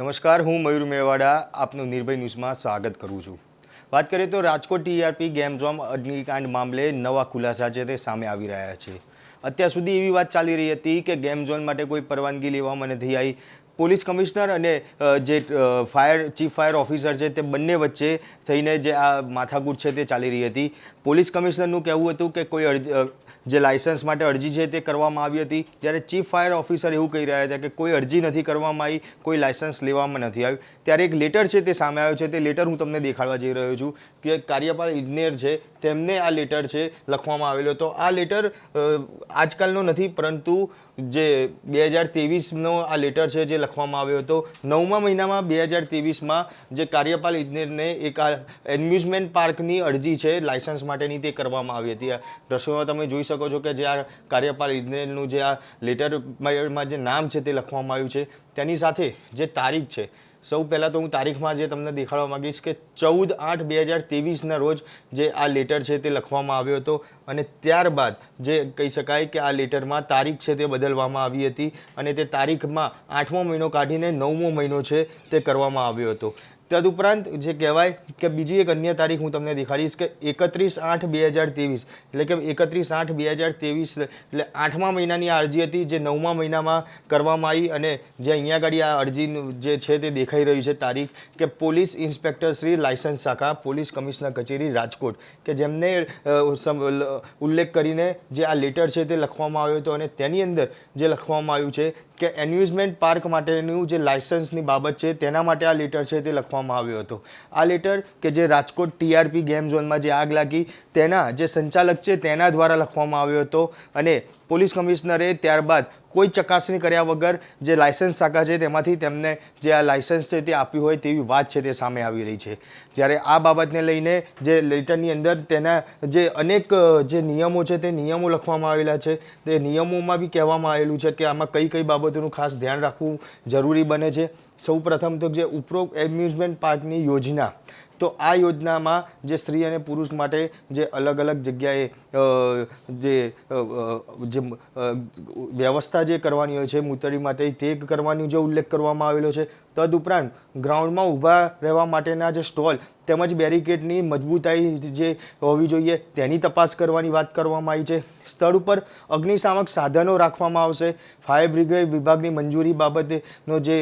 નમસ્કાર, હું મયુર મેવાડા આપનું નિર્ભય ન્યૂઝમાં સ્વાગત કરું છું. વાત કરીએ તો રાજકોટ ટીઆરપી ગેમ ઝોન અગ્નિકાંડ મામલે નવા ખુલાસા છે તે સામે આવી રહ્યા છે. અત્યાર સુધી એવી વાત ચાલી રહી હતી કે ગેમ ઝોન માટે કોઈ પરવાનગી લેવામાં નથી આવી પોલીસ કમિશનર અને જે ફાયર, ચીફ ફાયર ઓફિસર છે તે બંને વચ્ચે થઈને જે આ માથાકૂટ છે તે ચાલી રહી હતી. પોલીસ કમિશનરનું કહેવું હતું કે કોઈ જે લાયસન્સ માટે અરજી છે તે કરવામાં આવી હતી, જ્યારે ચીફ ફાયર ઓફિસર એવું કહી રહ્યા હતા કે કોઈ અરજી નથી કરવામાં આવી, કોઈ લાયસન્સ લેવામાં નથી આવ્યું. ત્યારે એક લેટર છે તે સામે આવ્યો છે, તે લેટર હું તમને દેખાડવા જઈ રહ્યો છું કે કાર્યપાલ ઇજનેર છે, તેમને આ લેટર છે લખવામાં આવેલો તો આ લેટર આજકાલનો નથી, પરંતુ જે બે હજાર તેવીસનો આ લેટર છે જે લખવામાં આવ્યો હતો, નવમા મહિનામાં બે હજાર તેવીસમાં જે કાર્યપાલ ઇજનેરને એક આ એમ્યુઝમેન્ટ પાર્કની અરજી છે લાયસન્સ માટેની તે કરવામાં આવી હતી. દ્રશ્યોમાં તમે જોઈ શકો છો કે જે આ કાર્યપાલ ઇજનેરનું જે આ લેટરમાં જે નામ છે તે લખવામાં આવ્યું છે. તેની સાથે જે તારીખ છે સૌ પહેલાં તો હું તારીખમાં જે તમને દેખાડવા માંગીશ કે ચૌદ આઠ બે હજાર ત્રેવીસના રોજ જે આ લેટર છે તે લખવામાં આવ્યો હતો અને ત્યારબાદ જે કહી શકાય કે આ લેટરમાં તારીખ છે તે બદલવામાં આવી હતી અને તે તારીખમાં આઠમો મહિનો કાઢીને નવમો મહિનો છે તે કરવામાં આવ્યો હતો. તદુપરાંત જે કહેવાય કે બીજી એક અન્ય તારીખ હું તમને દેખાડીશ કે એકત્રીસ આઠ બે હજાર ત્રેવીસ, એટલે કે એકત્રીસ આઠ બે હજાર ત્રેવીસ, એટલે આઠમા મહિનાની આ અરજી હતી જે નવમા મહિનામાં કરવામાં આવી અને જે અહીંયા આગળ આ અરજીનું જે છે તે દેખાઈ રહ્યું છે તારીખ કે પોલીસ ઇન્સ્પેક્ટર શ્રી લાયસન્સ શાખા, પોલીસ કમિશનર કચેરી રાજકોટ, કે જેમને ઉલ્લેખ કરીને જે આ લેટર છે તે લખવામાં આવ્યો હતો અને તેની અંદર જે લખવામાં આવ્યું છે કે એન્યુઝમેન્ટ પાર્ક માટેનું જે લાયસન્સની બાબત છે તેના માટે આ લેટર છે તે લખવામાં આવ્યો હતો. આ લેટર કે જે રાજકોટ ટીઆરપી ગેમ ઝોનમાં જે આગ લાગી, તેના જે સંચાલક છે તેના દ્વારા લખવામાં આવ્યો હતો અને પોલીસ કમિશનરે ત્યારબાદ કોઈ ચકાસણી કર્યા વગર જે લાયસન્સ શાખા છે તેમાંથી તેમને જે આ લાયસન્સ છે તે આપ્યું હોય તેવી વાત છે તે સામે આવી રહી છે. જ્યારે આ બાબતને લઈને જે લેટરની અંદર તેના જે અનેક જે નિયમો છે તે નિયમો લખવામાં આવેલા છે. તે નિયમોમાં બી કહેવામાં આવેલું છે કે આમાં કઈ કઈ બાબતોનું ખાસ ધ્યાન રાખવું જરૂરી બને છે. સૌ પ્રથમ તો જે ઉપરોક્ત એમ્યુઝમેન્ટ પાર્કની યોજના તો આ યોજનામાં જે સ્ત્રી અને પુરુષ માટે જે અલગ અલગ જગ્યાએ જે જે વ્યવસ્થા જે કરવાની હોય છે મૂતરી માટે તે કરવાની જે ઉલ્લેખ કરવામાં આવેલો છે, તદુપરાંત ગ્રાઉન્ડમાં ઊભા રહેવા માટેના જે સ્ટોલ તેમજ બેરિકેડની મજબૂતાઈ જે હોવી જોઈએ તેની તપાસ કરવાની વાત કરવામાં આવી છે. સ્થળ ઉપર અગ્નિશામક સાધનો રાખવામાં આવશે. ફાયર બ્રિગેડ વિભાગની મંજૂરી બાબતનો જે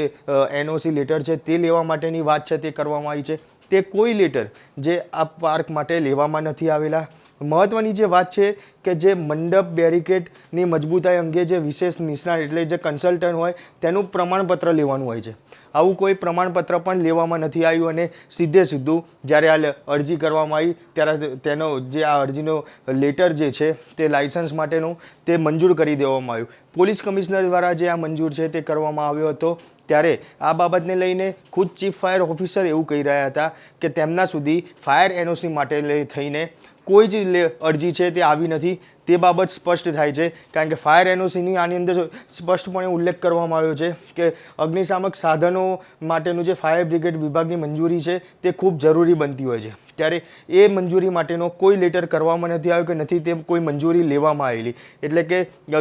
એનઓસી લેટર છે તે લેવા માટેની વાત છે તે કરવામાં આવી છે. તે કોઈ લેટર જે આ પાર્ક માટે લેવામાં નથી આવેલા. મહત્વની જે વાત છે કે જે મંડપ બેરિકેડની મજબૂતાઈ અંગે જે વિશેષ નિષ્ણાત એટલે જે કન્સલ્ટન્ટ હોય તેનું પ્રમાણપત્ર લેવાનું હોય છે. આવું કોઈ પ્રમાણપત્ર પણ લેવામાં નથી આવ્યું અને સીધે સીધું જ્યારે આ અરજી કરવામાં આવી, ત્યારે તેનો જે આ અરજીનો લેટર જે છે તે લાઇસન્સ માટેનું તે મંજૂર કરી દેવામાં આવ્યું. પોલીસ કમિશનર દ્વારા જે આ મંજૂર છે તે કરવામાં આવ્યો હતો, ત્યારે આ બાબતને લઈને ખુદ ચીફ ફાયર ઓફિસર એવું કહી રહ્યા હતા કે તેમના સુધી ફાયર એનઓસી માટે થઈને કોઈ જ અરજી છે તે આવી નથી. તે બાબત સ્પષ્ટ થાય છે. કારણ કે ફાયર એનઓસીની આની અંદર સ્પષ્ટપણે ઉલ્લેખ કરવામાં આવ્યો છે કે અગ્નિશામક સાધનો માટેનું જે ફાયર બ્રિગેડ વિભાગની મંજૂરી છે તે ખૂબ જરૂરી બનતી હોય છે. ત્યારે એ મંજૂરી માટેનો કોઈ લેટર કરવામાં નથી આવ્યો કે નથી તે કોઈ મંજૂરી લેવામાં આવેલી. એટલે કે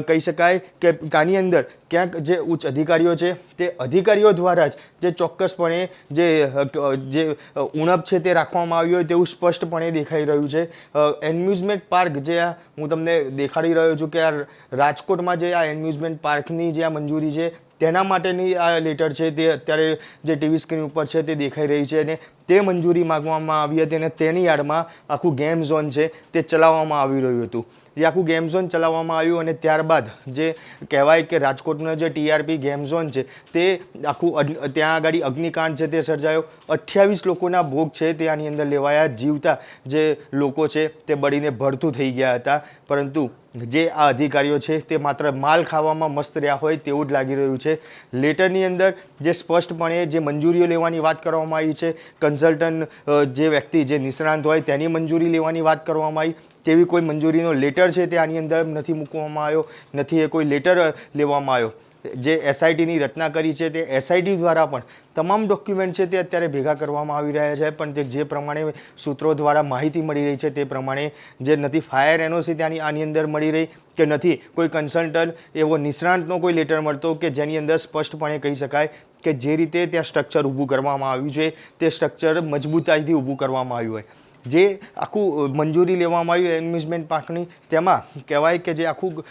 કહી શકાય કે આની અંદર ક્યાંક જે ઉચ્ચ અધિકારીઓ છે, તે અધિકારીઓ દ્વારા જ જે ચોક્કસપણે જે જે ઉણપ છે તે રાખવામાં આવ્યું હોય તેવું સ્પષ્ટપણે દેખાઈ રહ્યું છે. એમ્યુઝમેન્ટ પાર્ક જે આ હું તમને દેખાડી રહ્યો છું કે આ રાજકોટમાં જે આ એમ્યુઝમેન્ટ પાર્કની જે આ મંજૂરી છે, તેના માટેની આ લેટર છે તે અત્યારે જે ટીવી સ્ક્રીન ઉપર છે તે દેખાઈ રહી છે અને તે મંજૂરી માગવામાં આવી હતી અને તેની યાર્ડમાં આખું ગેમ ઝોન છે તે ચલાવવામાં આવી રહ્યું હતું. જે આખું ગેમ ઝોન ચલાવવામાં આવ્યું અને ત્યારબાદ જે કહેવાય કે રાજકોટનો જે ટીઆરપી ગેમ ઝોન છે, તે આખું ત્યાં આગળ અગ્નિકાંડ છે તે સર્જાયો. અઠ્યાવીસ લોકોના ભોગ છે તે આની અંદર લેવાયા, જીવતા જે લોકો છે તે બળીને ભરતું થઈ ગયા હતા. પરંતુ જે આ અધિકારીઓ છે તે માત્ર માલ ખાવામાં મસ્ત રહ્યા હોય તેવું જ લાગી રહ્યું છે. લેટરની અંદર જે સ્પષ્ટપણે જે મંજૂરીઓ લેવાની વાત કરવામાં આવી છે, કન્સલ્ટન્ટ જે વ્યક્તિ જે નિષ્ણાંત હોય તેની મંજૂરી લેવાની વાત કરવામાં આવી. તેવી કોઈ મંજૂરીનો લેટર છે તે આની અંદર નથી મૂકવામાં આવ્યો, નથી એ કોઈ લેટર લેવામાં આવ્યો. જે એસઆઈટીની રચના કરી છે તે એસઆઈટી દ્વારા પણ તમામ ડોક્યુમેન્ટ છે તે અત્યારે ભેગા કરવામાં આવી રહ્યા છે, પણ તે જે પ્રમાણે સૂત્રો દ્વારા માહિતી મળી રહી છે તે પ્રમાણે જે નથી, ફાયર એનઓસી ત્યાંની આની અંદર મળી રહી કે નથી, કોઈ કન્સલ્ટન્ટ એવો નિષ્ણાંતનો કોઈ લેટર મળતો કે જેની અંદર સ્પષ્ટપણે કહી શકાય કે જે રીતે ત્યાં સ્ટ્રક્ચર ઊભું કરવામાં આવ્યું છે, તે સ્ટ્રક્ચર મજબૂતાઈથી ઊભું કરવામાં આવ્યું હોય. જે આખું મંજૂરી લેવામાં આવ્યું એમ્યુઝમેન્ટ પાર્કની તેમાં કહેવાય કે જે આખું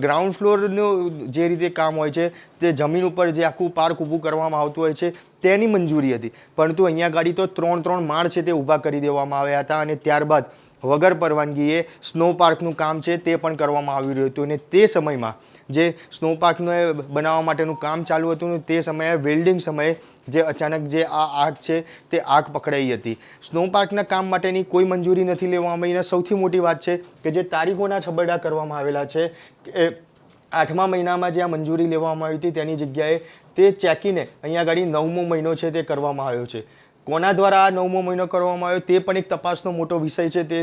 ગ્રાઉન્ડ ફ્લોરનું જે રીતે કામ હોય છે તે જમીન ઉપર જે આખું પાર્ક ઊભું કરવામાં આવતું હોય છે, તેની મંજૂરી હતી. પરંતુ અહીંયા ગાડી તો ત્રણ ત્રણ માળ છે તે ઊભા કરી દેવામાં આવ્યા હતા અને ત્યારબાદ વગર પરવાનગીએ સ્નો પાર્કનું કામ છે તે પણ કરવામાં આવી રહ્યું હતું અને તે સમયમાં જે સ્નો પાર્કને બનાવવા માટેનું કામ ચાલુ હતું તે સમયે વેલ્ડિંગ સમયે જે અચાનક જે આ આગ છે તે આગ પકડાઈ હતી. સ્નો પાર્કના કામ માટેની કોઈ મંજૂરી નથી લેવામાં આવી અને સૌથી મોટી વાત છે કે જે તારીખોના છબરડા કરવામાં આવેલા છે કે આઠમા મહિનામાં જે આ મંજૂરી લેવામાં આવી હતી તેની જગ્યાએ તે ચેકીને અહીંયા આગળ નવમો મહિનો છે તે કરવામાં આવ્યો છે. કોના દ્વારા આ નવમો મહિનો કરવામાં આવ્યો તે પણ એક તપાસનો મોટો વિષય છે તે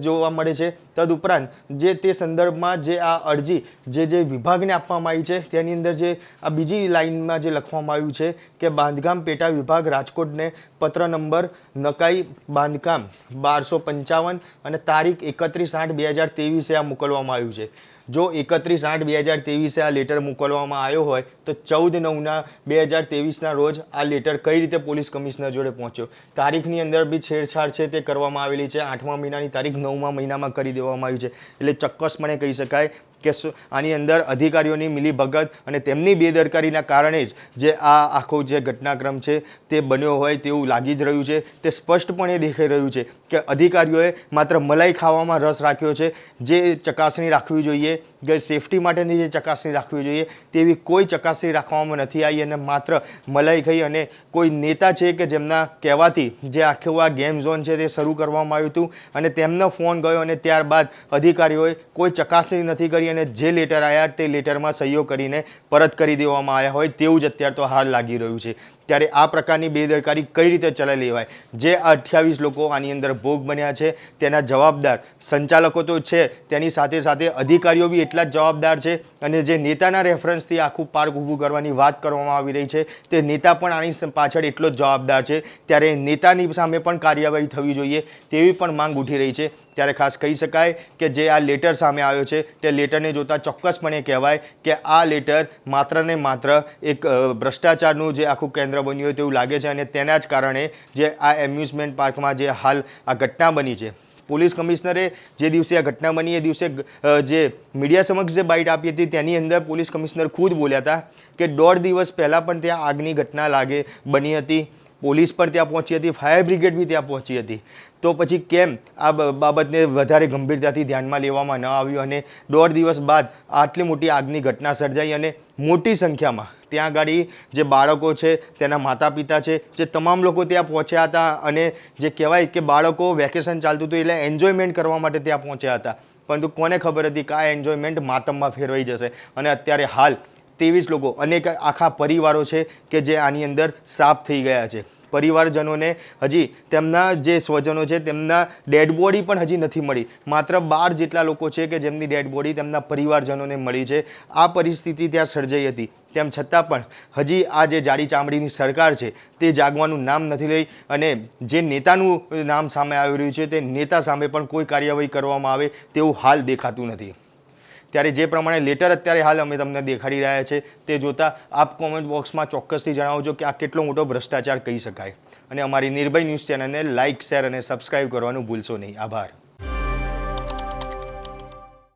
જોવા મળે છે. તદુપરાંત જે તે સંદર્ભમાં જે આ અરજી જે જે વિભાગને આપવામાં આવી છે તેની અંદર જે આ બીજી લાઇનમાં જે લખવામાં આવ્યું છે કે બાંધકામ પેટા વિભાગ રાજકોટને પત્ર નંબર નકાઈ બાંધકામ બારસો પંચાવન અને તારીખ એકત્રીસ આઠ બે હજાર ત્રેવીસે આ મોકલવામાં આવ્યું છે. જો એકત્રીસ આઠ બે હજાર તેવીસે આ લેટર મોકલવામાં આવ્યો હોય, તો ચૌદ નવના બે હજાર ત્રેવીસના રોજ આ લેટર કઈ રીતે પોલીસ કમિશનર જોડે પહોંચ્યો? તારીખની અંદર બી છેડછાડ છે તે કરવામાં આવેલી છે. આઠમા મહિનાની તારીખ નવમા મહિનામાં કરી દેવામાં આવી છે. એટલે ચોક્કસપણે કહી શકાય કે આની અંદર અધિકારીઓની મિલીભગત અને તેમની બેદરકારીના કારણે જ જે આ આખો જે ઘટનાક્રમ છે તે બન્યો હોય તેવું લાગી જ રહ્યું છે. તે સ્પષ્ટપણે દેખાઈ રહ્યું છે કે અધિકારીઓએ માત્ર મલાઈ ખાવામાં રસ રાખ્યો છે. જે ચકાસણી રાખવી જોઈએ, કે સેફટી માટેની જે ચકાસણી રાખવી જોઈએ, તેવી કોઈ ચકાસણી રાખવામાં નથી આવી અને માત્ર મલાઈ ખાઈ અને કોઈ નેતા છે કે જેમના કહેવાથી જે આખું આ ગેમ ઝોન છે તે શરૂ કરવામાં આવ્યું હતું અને તેમનો ફોન ગયો અને ત્યારબાદ અધિકારીઓએ કોઈ ચકાસણી નથી કરી અને જે લેટર આવ્યા તે લેટરમાં સહીઓ કરીને પરત કરી દેવામાં આવ્યા હોય તેવું જ અત્યારે તો હાલ લાગી રહ્યું છે. ત્યારે આ પ્રકારની બેદરકારી કઈ રીતે ચલાવી લેવાય? જે અઠ્યાવીસ લોકો આની અંદર ભોગ બન્યા છે, તેના જવાબદાર સંચાલકો તો છે, તેની સાથે સાથે અધિકારીઓ બી એટલા જ જવાબદાર છે અને જે નેતાના રેફરન્સથી આખું પાર્ક ઊભું કરવાની વાત કરવામાં આવી રહી છે, તે નેતા પણ આની પાછળ એટલો જ જવાબદાર છે. ત્યારે નેતાની સામે પણ કાર્યવાહી થવી જોઈએ તેવી પણ માંગ ઉઠી રહી છે. ત્યારે ખાસ કહી શકાય કે જે આ લેટર સામે આવ્યો છે, તે લેટરને જોતા ચોક્કસપણે કહેવાય કે આ લેટર માત્ર ને માત્ર એક ભ્રષ્ટાચારનું જે આખું કેન્દ્ર બન્યું હોય તેવું લાગે છે અને તેના જ કારણે જે આ એમ્યુઝમેન્ટ પાર્કમાં જે હાલ આ ઘટના બની છે. પોલીસ કમિશનરે જે દિવસે આ ઘટના બની એ દિવસે જે મીડિયા સમક્ષ જે બાઇટ આપી હતી તેની અંદર પોલીસ કમિશનર ખુદ બોલ્યા હતા કે દોઢ દિવસ પહેલાં પણ ત્યાં આગની ઘટના લાગે બની હતી. પોલીસ પણ ત્યાં પહોંચી હતી, ફાયર બ્રિગેડ બી ત્યાં પહોંચી હતી. તો પછી કેમ આ બાબતને વધારે ગંભીરતાથી ધ્યાનમાં લેવામાં ન આવ્યું અને દોઢ દિવસ બાદ આટલી મોટી આગની ઘટના સર્જાઈ અને મોટી સંખ્યામાં ત્યાં આગળ જે બાળકો છે, તેના માતા પિતા છે, જે તમામ લોકો ત્યાં પહોંચ્યા હતા અને જે કહેવાય કે બાળકો વેકેશન ચાલતું હતું એટલે એન્જોયમેન્ટ કરવા માટે ત્યાં પહોંચ્યા હતા. પરંતુ કોને ખબર હતી કે આ એન્જોયમેન્ટ માતમમાં ફેરવાઈ જશે અને અત્યારે હાલ ત્રેવીસ લોકો, અનેક આખા પરિવારો છે કે જે આની અંદર સાફ થઈ ગયા છે. પરિવારજનોને હજી તેમના જે સ્વજનો છે, તેમના ડેડ બોડી પણ હજી નથી મળી. માત્ર બાર જેટલા લોકો છે કે જેમની ડેડ બોડી તેમના પરિવારજનોને મળી છે. આ પરિસ્થિતિ ત્યાં સર્જાઈ હતી. તેમ છતાં પણ હજી આ જે જાડી ચામડીની સરકાર છે, તે જાગવાનું નામ નથી લઈ અને જે નેતાનું નામ સામે આવી રહ્યું છે, તે નેતા સામે પણ કોઈ કાર્યવાહી કરવામાં આવે તેવું હાલ દેખાતું નથી. ત્યારે જે પ્રમાણે લેટર અત્યારે હાલ અમે તમને દેખાડી રહ્યા છે, તે જોતાં આપ કોમેન્ટ બોક્સમાં ચોક્કસથી જણાવજો કે આ કેટલો મોટો ભ્રષ્ટાચાર કહી શકાય. અને અમારી નિર્ભય ન્યૂઝ ચેનલને લાઇક શેર અને સબસ્ક્રાઈબ કરવાનું ભૂલશો નહીં. આભાર.